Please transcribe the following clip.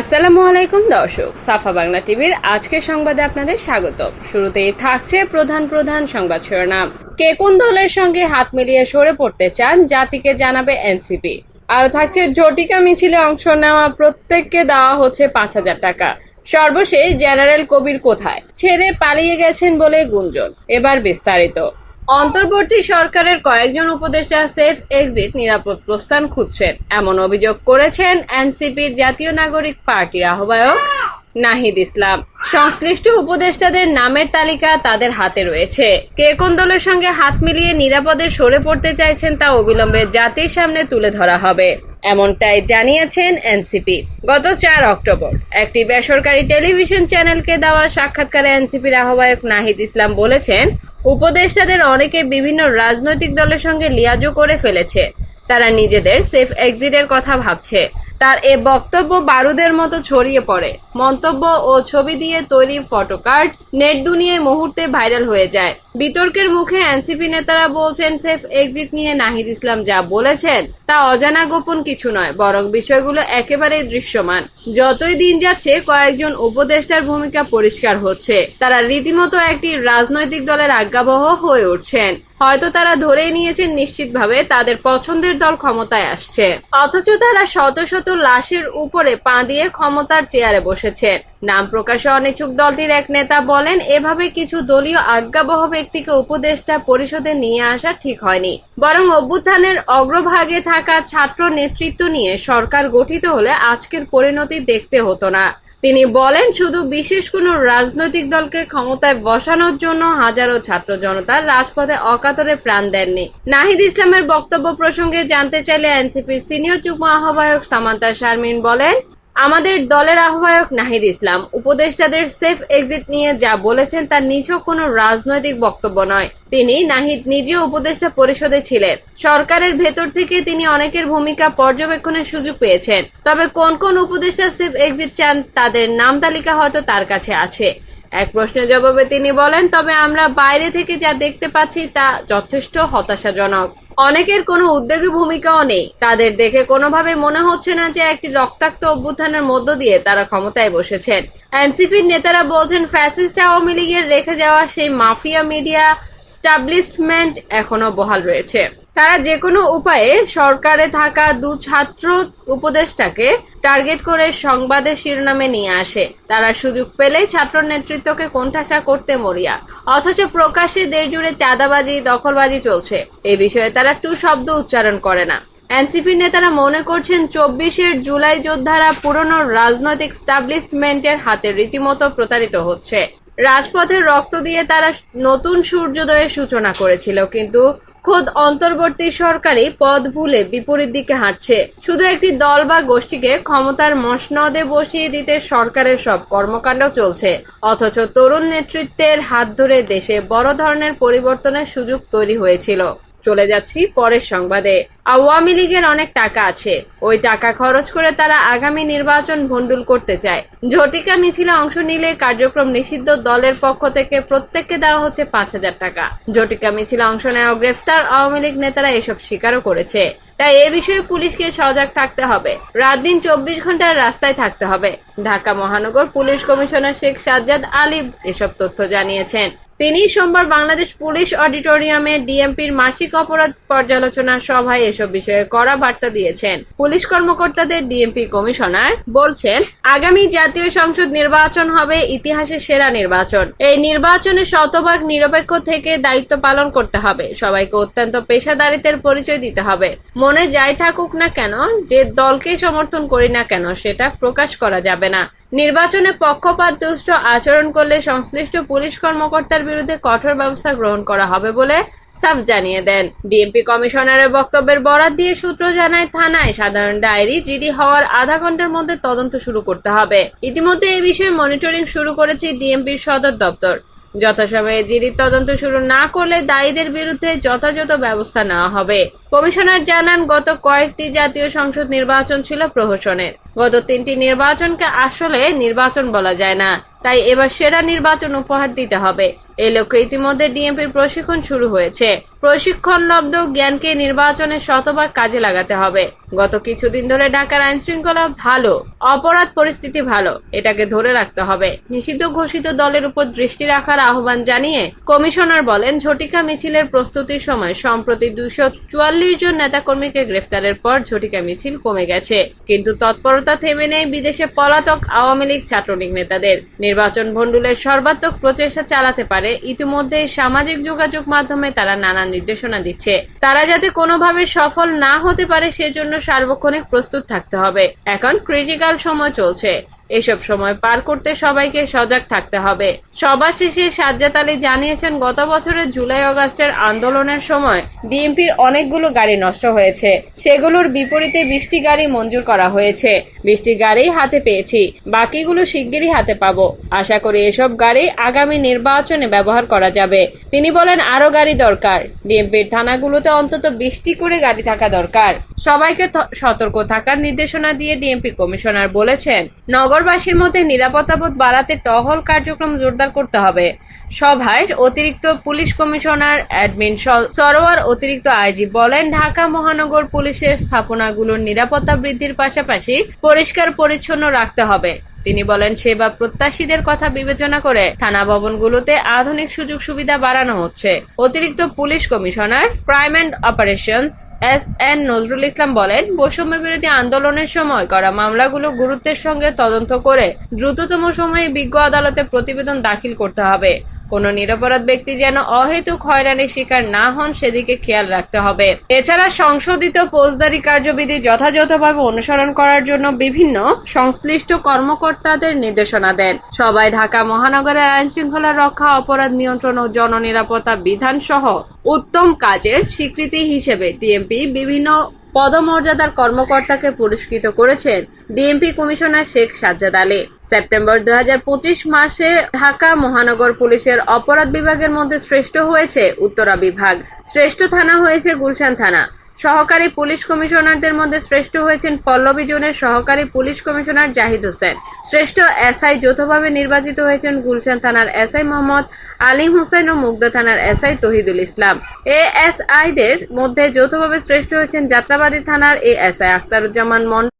আসসালামু আলাইকুম, দর্শক। সাফা বাংলা টিভির আজকের সংবাদে আপনাদের স্বাগত শুরুতেই থাকছে প্রধান প্রধান সংবাদ শিরোনাম। কে কোন দলের সঙ্গে হাত মিলিয়ে সরে পড়তে চান, জাতিকে জানাবে এনসিপি। আরও থাকছে জটিকা মিছিলে অংশ নেওয়া, প্রত্যেককে দেওয়া হচ্ছে পাঁচ হাজার টাকা। সর্বশেষ জেনারেল কবির কোথায়? ছেড়ে পালিয়ে গেছেন বলে গুঞ্জন। এবার বিস্তারিত। অন্তর্বর্তী সরকারের কয়েকজন উপদেষ্টা সেফ এক্সিট নিরাপদ প্রস্থান খুঁজছেন। এমন অভিযোগ করেছেন এনসিপির জাতীয় নাগরিক পার্টির আহ্বায়ক নাহিদ ইসলাম। সংশ্লিষ্ট উপদেষ্টাদের নামের তালিকা তাদের হাতে রয়েছে। কে কোন দলের সঙ্গে হাত মিলিয়ে নিরাপদে সরে পড়তে চাইছেন তা অবিলম্বে জাতির সামনে তুলে ধরা হবে। এমনটাই জানিয়েছেন এনসিপি। গত চার অক্টোবর একটি বেসরকারি টেলিভিশন চ্যানেলকে দেওয়া সাক্ষাৎকারে এনসিপির আহ্বায়ক নাহিদ ইসলাম বলেছেন, উপদেষ্টাদের অনেকে বিভিন্ন রাজনৈতিক দলের সঙ্গে লিয়াজও করে ফেলেছে। তারা নিজেদের সেফ এক্সিটের কথা ভাবছে। তার এ বক্তব্য বারুদের মতো ছড়িয়ে পড়ে। মন্তব্য ও ছবি দিয়ে তৈরি ফটোকার্ড নেট দুনিয়ায় মুহূর্তে ভাইরাল হয়ে যায়। বিতর্কের মুখে এনসিপি নেতারা বলছেন, সেফ এক্সিট নিয়ে নাহিদ ইসলাম যা বলেছেন, তা অজানা গোপন কিছু নয়, বরং বিষয়গুলো একেবারেই দৃশ্যমান। যতই দিন যাচ্ছে, কয়েকজন উপদেষ্টার ভূমিকা পরিষ্কার হচ্ছে। তারা রীতিমতো একটি রাজনৈতিক দলের আজ্ঞাবহ হয়ে উঠছেন। হয়তো তারা ধরেই নিয়েছেন নিশ্চিতভাবে তাদের পছন্দের দল ক্ষমতায় আসছে। অথচ তারা শত শত লাশের উপরে পা দিয়ে ক্ষমতার চেয়ারে বসেছেন নাম প্রকাশে অনিচ্ছুক দলটির এক নেতা বলেন, এভাবে কিছু দলীয় আজ্ঞাবহ ব্যক্তিকে উপদেষ্টা পরিষদে নিয়ে আসা ঠিক হয়নি। বরং অভ্যুত্থানের অগ্রভাগে থাকা ছাত্র নেতৃত্ব নিয়ে সরকার গঠিত হলে আজকের পরিণতি দেখতে হতো না। তিনি বলেন, শুধু বিশেষ কোনো রাজনৈতিক দলকে ক্ষমতায় বসানোর জন্য হাজারো ছাত্র জনতার রাজপথে অকাতরে প্রাণ দেননি। নাহিদ ইসলামের বক্তব্য প্রসঙ্গে জানতে চাইলে এনসিপির সিনিয়র যুগ্ম আহ্বায়ক সামান্তা শারমিন বলেন আমাদের দলের আহ্বায়ক নাহিদ ইসলাম, উপদেষ্টাদের সেফ এক্সিট নিয়ে যা বলেছেন তার নিছক কোনো রাজনৈতিক বক্তব্য নয়। তিনি নাহিদ নিজেও উপদেষ্টা পরিষদে ছিলেন। সরকারের ভেতর থেকে তিনি অনেকের ভূমিকা পর্যবেক্ষণের সুযোগ পেয়েছেন। তবে কোন কোন উপদেষ্টা সেফ এক্সিট চান তাদের নাম তালিকা হয়তো তার কাছে আছে। এক প্রশ্নের জবাবে তিনি বলেন, তবে আমরা বাইরে থেকে যা দেখতে পাচ্ছি তা যথেষ্ট হতাশাজনক। অনেকের কোনো উদ্যোগী ভূমিকাও নেই। তাদের দেখে কোনোভাবে মনে হচ্ছে না যে একটি রক্তাক্ত অভ্যুত্থানের মধ্য দিয়ে তারা ক্ষমতায় বসেছেন। এনসিপির নেতারা বলছেন, ফ্যাসিস্ট আওয়ামী লীগের রেখে যাওয়া সেই মাফিয়া মিডিয়া স্টাবলিশমেন্ট এখনও বহাল রয়েছে। তারা যে কোনো উপায়ে সরকারে থাকা দু ছাত্র উপদেষ্টাকে টার্গেট করে সংবাদের শিরোনামে নিয়ে আসে। তারা সুযোগ পেলেই ছাত্র নেতৃত্বকে কোণঠাসা করতে মরিয়া। অথচ প্রকাশ্যে দেশ জুড়ে চাঁদাবাজি, দখলবাজি চলছে। এ বিষয়ে তারা টু শব্দ উচ্চারণ করে না। এনসিপির নেতারা মনে করছেন চব্বিশের জুলাই যোদ্ধারা পুরনো রাজনৈতিক স্টাবলিশমেন্টের হাতে রীতিমতো প্রতারিত হচ্ছে। রাজপথের রক্ত দিয়ে তারা নতুন সূর্যোদয়ের সূচনা করেছিল, কিন্তু খোদ অন্তর্বর্তী সরকারই পদ ভুলে বিপরীত দিকে হাঁটছে। শুধু একটি দল বা গোষ্ঠীকে ক্ষমতার মসনদে বসিয়ে দিতে সরকারের সব কর্মকাণ্ড চলছে, অথচ তরুণ নেতৃত্বের হাত ধরে দেশে বড় ধরনের পরিবর্তনের সুযোগ তৈরি হয়েছিল। চলে যাচ্ছি পরের সংবাদে। আওয়ামী লীগের অনেক টাকা আছে। ওই টাকা খরচ করে তারা আগামী নির্বাচন ভণ্ডুল করতে চায়। ঝটিকা মিছিলে অংশ নিলে কার্যক্রম নিষিদ্ধ দলের পক্ষ থেকে প্রত্যেককে দেওয়া হচ্ছে পাঁচ হাজার টাকা। ঝটিকা মিছিলে অংশ নেওয়া গ্রেফতার আওয়ামী লীগ নেতারা এসব স্বীকারও করেছে। তাই এ বিষয়ে পুলিশকে সজাগ থাকতে হবে। রাত দিন চব্বিশ ঘণ্টার রাস্তায় থাকতে হবে। ঢাকা মহানগর পুলিশ কমিশনার শেখ সাজ্জাদ আলী এসব তথ্য জানিয়েছেন। তিনি সোমবার বাংলাদেশ পুলিশ অডিটোরিয়ামে ডিএমপির মাসিক অপরাধ পর্যালোচনা সভায় এসব বিষয়ে কড়া বার্তা দিয়েছেন। পুলিশ কর্মকর্তাদের ডিএমপি কমিশনার বলছেন, আগামী জাতীয় সংসদ নির্বাচন হবে ইতিহাসের সেরা নির্বাচন। এই নির্বাচনে শতভাগ নিরপেক্ষ থেকে দায়িত্ব পালন করতে হবে। সবাইকে অত্যন্ত পেশাদারিত্বের পরিচয় দিতে হবে। মনে যাই থাকুক না কেন, যে দলকে সমর্থন করি না কেন, সেটা প্রকাশ করা যাবে না। নির্বাচনে পক্ষপাত দুষ্ট আচরণ করলে সংশ্লিষ্ট পুলিশ কর্মকর্তার বিরুদ্ধে কঠোর ব্যবস্থা গ্রহণ করা হবে বলে সাফ জানিয়ে দেন। ডিএমপি কমিশনারের বক্তব্যের বরাত দিয়ে সূত্র জানায়, থানায় সাধারণ ডায়েরি জিডি হওয়ার আধা ঘণ্টার মধ্যে তদন্ত শুরু করতে হবে। ইতিমধ্যে এই বিষয়ে মনিটরিং শুরু করেছে ডিএমপির সদর দপ্তর। যথাসময়ে জিডির তদন্ত শুরু না করলে দায়ীদের বিরুদ্ধে যথাযথ ব্যবস্থা নেওয়া হবে। কমিশনার জানান, গত কয়েকটি জাতীয় সংসদ নির্বাচন ছিল প্রহসনের। গত তিনটি নির্বাচনকে আসলে নির্বাচন বলা যায় না। তাই এবার সেরা নির্বাচন উপহার দিতে হবে। এই লক্ষ্যে ইতিমধ্যে ডিএমপির প্রশিক্ষণ শুরু হয়েছে। প্রশিক্ষণলব্ধ জ্ঞানকে নির্বাচনে শতভাগ কাজে লাগাতে হবে। গত কিছুদিন ধরে ঢাকার আইন শৃঙ্খলা ভালো, অপরাধ পরিস্থিতি ভালো, এটাকে ধরে রাখতে হবে। নিষিদ্ধ ঘোষিত দলের উপর দৃষ্টি রাখার আহ্বান জানিয়ে কমিশনার বলেন, ঝটিকা মিছিলের প্রস্তুতির সময় সম্প্রতি দুশো চুয়াল্লিশ জন নেতাকর্মীকে গ্রেফতারের পর ঝটিকা মিছিল কমে গেছে। কিন্তু তৎপরতা থেমে নেই বিদেশে পলাতক আওয়ামী লীগ ছাত্রলীগ নেতাদের। নির্বাচন ভণ্ডুলের সর্বাত্মক প্রচেষ্টা চালাতে পারে, ইতিমধ্যে সামাজিক যোগাযোগ মাধ্যমে তারা নানা নির্দেশনা দিচ্ছে। তারা যাতে কোনোভাবে সফল না হতে পারে, সেজন্য সার্বক্ষণিক প্রস্তুত থাকতে হবে। এখন ক্রিটিক্যাল সময় চলছে। এসব সময় পার করতে সবাইকে সজাগ থাকতে হবে। সবার শেষে সাজ্জাদ আলী জানিয়েছেন, গত বছরের জুলাই আগস্টের আন্দোলনের সময় ডিএমপির অনেকগুলো গাড়ি নষ্ট হয়েছে। সেগুলোর বিপরীতে বৃষ্টি গাড়ি মঞ্জুর করা হয়েছে। বৃষ্টি গাড়ি হাতে পেয়েছি। বাকিগুলো শিগগিরই হাতে পাবো। আশা করি এসব গাড়ি আগামী নির্বাচনে ব্যবহার করা যাবে। তিনি বলেন আরও গাড়ি দরকার। ডিএমপির থানাগুলোতে অন্তত বৃষ্টি করে গাড়ি থাকা দরকার। সবাইকে সতর্ক থাকার নির্দেশনা দিয়ে ডিএমপি কমিশনার বলেছেন, নগরবাসীর মধ্যে নিরাপত্তাবোধ বাড়াতে টহল কার্যক্রম জোরদার করতে হবে। সভায় অতিরিক্ত পুলিশ কমিশনার অ্যাডমিন সরোয়ার অতিরিক্ত আইজি বলেন, ঢাকা মহানগর পুলিশের স্থাপনাগুলোর নিরাপত্তা বৃদ্ধির পাশাপাশি পরিষ্কার পরিচ্ছন্ন রাখতে হবে। তিনি বলেন, সেবা প্রত্যাশীদের কথা বিবেচনা করে থানা ভবনগুলোতে আধুনিক সুযোগ সুবিধা বাড়ানো হচ্ছে। অতিরিক্ত police commissioner, crime and operations, S N Nazrul Islam বলেন, বৈষম্য বিরোধী আন্দোলনের সময় করা মামলাগুলো গুরুত্বের সঙ্গে তদন্ত করে দ্রুততম সময়ে বিজ্ঞ আদালতে প্রতিবেদন দাখিল করতে হবে। কোনো নিরপরাধ ব্যক্তি যেন অহেতুক হয়রানির শিকার না হন, সেদিকে খেয়াল রাখতে হবে। এছাড়া সংশোধিত ফৌজদারি কার্যবিধি যথাযথভাবে অনুসরণ করার জন্য বিভিন্ন সংশ্লিষ্ট কর্মকর্তাদের নির্দেশনা দেন। সবাই ঢাকা মহানগরের আইন শৃঙ্খলা রক্ষা, অপরাধ নিয়ন্ত্রণ ও জননিরাপত্তা বিধান সহ উত্তম কাজের স্বীকৃতি হিসেবে ডিএমপি বিভিন্ন পদমর্যাদার কর্মকর্তাকে পুরস্কৃত করেছেন DMP commissioner Sheikh Sajjad Ali. September দু হাজার পঁচিশ মাসে ঢাকা মহানগর পুলিশের অপরাধ বিভাগের মধ্যে শ্রেষ্ঠ হয়েছে উত্তরা বিভাগ। শ্রেষ্ঠ থানা হয়েছে গুলশান থানা। সহকারী পুলিশ কমিশনারদের মধ্যে শ্রেষ্ঠ হয়েছেন পল্লবী জোনের সহকারী পুলিশ কমিশনার জাহিদ হোসেন। শ্রেষ্ঠ এসআই যৌথভাবে নির্বাচিত হয়েছেন গুলশান থানার এসআই মোহাম্মদ আলিম হোসেন ও মুগদা থানার এসআই তহিদুল ইসলাম। এএসআইদের মধ্যে যৌথভাবে শ্রেষ্ঠ হয়েছেন যাত্রাবাদী থানার এ এএসআই আখতারুজ্জামান মন্ডল